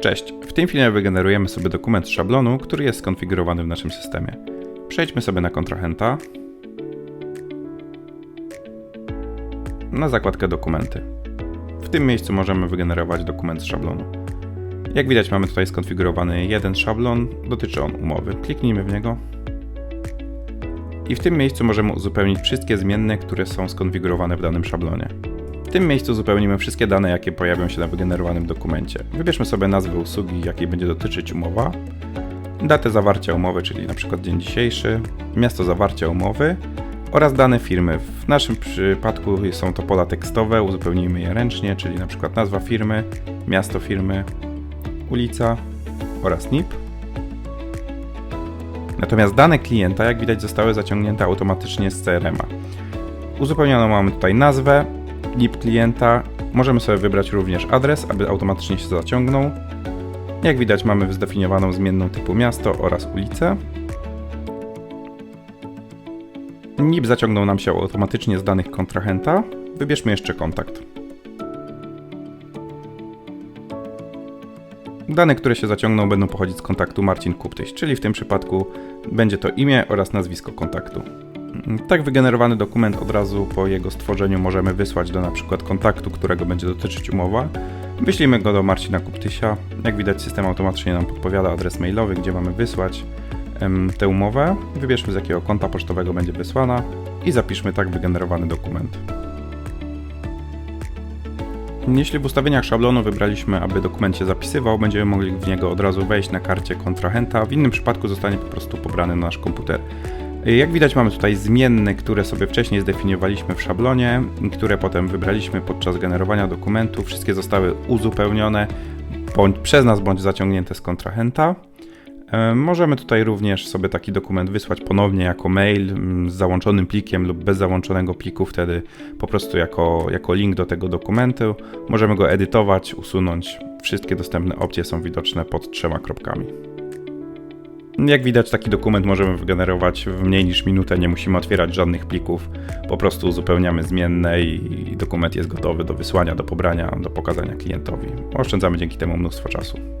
Cześć, w tym filmie wygenerujemy sobie dokument z szablonu, który jest skonfigurowany w naszym systemie. Przejdźmy sobie na kontrahenta, na zakładkę dokumenty. W tym miejscu możemy wygenerować dokument z szablonu. Jak widać mamy tutaj skonfigurowany jeden szablon, dotyczy on umowy. Kliknijmy w niego. I w tym miejscu możemy uzupełnić wszystkie zmienne, które są skonfigurowane w danym szablonie. W tym miejscu uzupełnimy wszystkie dane, jakie pojawią się na wygenerowanym dokumencie. Wybierzmy sobie nazwę usługi, jakiej będzie dotyczyć umowa, datę zawarcia umowy, czyli przykład dzień dzisiejszy, miasto zawarcia umowy oraz dane firmy. W naszym przypadku są to pola tekstowe, uzupełnijmy je ręcznie, czyli przykład nazwa firmy, miasto firmy, ulica oraz NIP. Natomiast dane klienta, jak widać, zostały zaciągnięte automatycznie z CRM-a. Uzupełnioną mamy tutaj nazwę, NIP klienta. Możemy sobie wybrać również adres, aby automatycznie się zaciągnął. Jak widać mamy zdefiniowaną zmienną typu miasto oraz ulicę. NIP zaciągnął nam się automatycznie z danych kontrahenta. Wybierzmy jeszcze kontakt. Dane, które się zaciągną, będą pochodzić z kontaktu Marcin Kuptyś, czyli w tym przypadku będzie to imię oraz nazwisko kontaktu. Tak wygenerowany dokument od razu po jego stworzeniu możemy wysłać do przykład kontaktu, którego będzie dotyczyć umowa. Wyślijmy go do Marcina Kuptysia. Jak widać system automatycznie nam podpowiada adres mailowy, gdzie mamy wysłać tę umowę. Wybierzmy z jakiego konta pocztowego będzie wysłana i zapiszmy tak wygenerowany dokument. Jeśli w ustawieniach szablonu wybraliśmy, aby dokument się zapisywał, będziemy mogli w niego od razu wejść na karcie kontrahenta. W innym przypadku zostanie po prostu pobrany na nasz komputer. Jak widać mamy tutaj zmienne, które sobie wcześniej zdefiniowaliśmy w szablonie, które potem wybraliśmy podczas generowania dokumentu. Wszystkie zostały uzupełnione bądź przez nas, bądź zaciągnięte z kontrahenta. E, Możemy tutaj również sobie taki dokument wysłać ponownie jako mail z załączonym plikiem lub bez załączonego pliku, wtedy po prostu jako, jako link do tego dokumentu. Możemy go edytować, usunąć. Wszystkie dostępne opcje są widoczne pod trzema kropkami. Jak widać, taki dokument możemy wygenerować w mniej niż minutę, nie musimy otwierać żadnych plików, po prostu uzupełniamy zmienne i dokument jest gotowy do wysłania, do pobrania, do pokazania klientowi. Oszczędzamy dzięki temu mnóstwo czasu.